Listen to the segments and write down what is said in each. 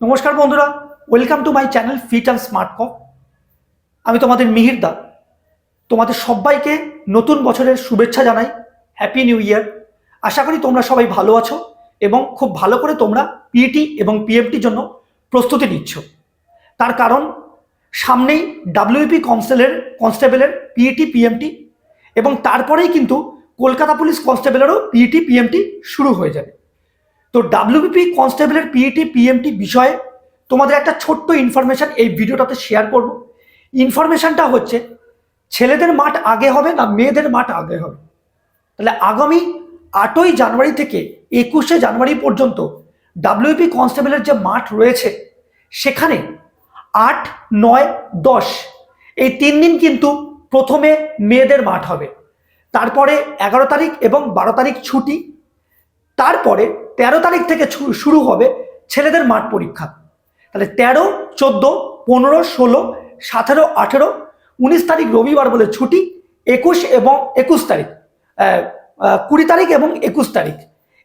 নমস্কার বন্ধুরা welcome to my channel fit and smart cop আমি তোমাদের মিহির দা। তোমাদের সবাইকে নতুন বছরের শুভেচ্ছা জানাই হ্যাপি নিউ ইয়ার আশা করি তোমরা সবাই ভালো আছো এবং খুব ভালো করে তোমরা পিইটি এবং পিএফটির জন্য প্রস্তুতি নিচ্ছ। তার কারণ, সামনেই ডাব্লিউপি কনস্টেলের কনস্টেবলের পিইটি পিএমটি এবং তারপরেই কিন্তু কলকাতা পুলিশ কনস্টেবলেরও পিইটি পিএমটি শুরু হয়ে যাবে। তো ডাব্লিউবিপি কনস্টেবলের পিইটি পিএমটি বিষয়ে তোমাদের একটা ছোট্ট ইনফরমেশন এই ভিডিওটাতে শেয়ার করব। ইনফরমেশনটা হচ্ছে, ছেলেদের মাঠ আগে হবে না মেয়েদের মাঠ আগে হবে? তাহলে আগামী আটই জানুয়ারি থেকে একুশে জানুয়ারি পর্যন্ত ডাব্লিউপি কনস্টেবলের যে মাঠ রয়েছে, সেখানে আট, নয়, দশ, এই তিন দিন কিন্তু প্রথমে মেয়েদের মাঠ হবে। তারপরে এগারো তারিখ এবং বারো তারিখ ছুটি তারপরে তেরো তারিখ থেকে শুরু হবে ছেলেদের মাঠ পরীক্ষা। তাহলে তেরো, চোদ্দ, পনেরো, ষোলো, সতেরো, আঠেরো, উনিশ তারিখ রবিবার বলে ছুটি, একুশ এবং একুশ তারিখ কুড়ি তারিখ এবং একুশ তারিখ।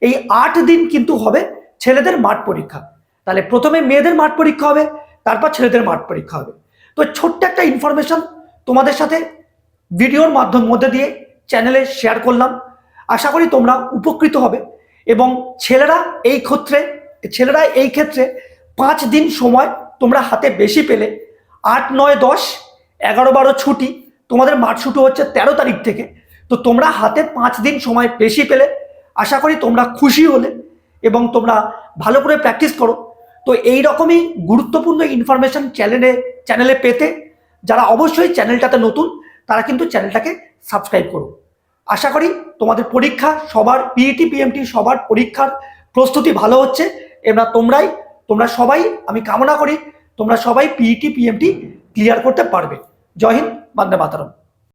এই আট দিন কিন্তু হবে ছেলেদের মাঠ পরীক্ষা। তাহলে প্রথমে মেয়েদের মাঠ পরীক্ষা হবে, তারপর ছেলেদের মাঠ পরীক্ষা হবে। তো ছোট্ট একটা ইনফরমেশন তোমাদের সাথে ভিডিওর মাধ্যম মধ্যে দিয়ে চ্যানেলে শেয়ার করলাম। আশা করি তোমরা উপকৃত হবে। এবং ছেলেরা এই ক্ষেত্রে, ছেলেরা এই ক্ষেত্রে পাঁচ দিন সময় তোমরা হাতে বেশি পেলে। আট, নয়, দশ, এগারো, বারো ছুটি, তোমাদের মাঠ হচ্ছে তেরো তারিখ থেকে। তো তোমরা হাতে পাঁচ দিন সময় বেশি পেলে। আশা করি তোমরা খুশি হলে এবং তোমরা ভালো করে প্র্যাকটিস করো। তো এই রকমই গুরুত্বপূর্ণ ইনফরমেশন চ্যানেলে চ্যানেলে পেতে, যারা অবশ্যই চ্যানেলটাতে নতুন, তারা কিন্তু চ্যানেলটাকে সাবস্ক্রাইব করো। আশা করি তোমাদের পরীক্ষা, সবার পিইটি পিএমটি সবার পরীক্ষার প্রস্তুতি ভালো হচ্ছে। এবার তোমরাই, তোমরা সবাই, আমি কামনা করি তোমরা সবাই পিইটি পিএমটি ক্লিয়ার করতে পারবে। জয় হিন্দ, বন্দে মাতারম।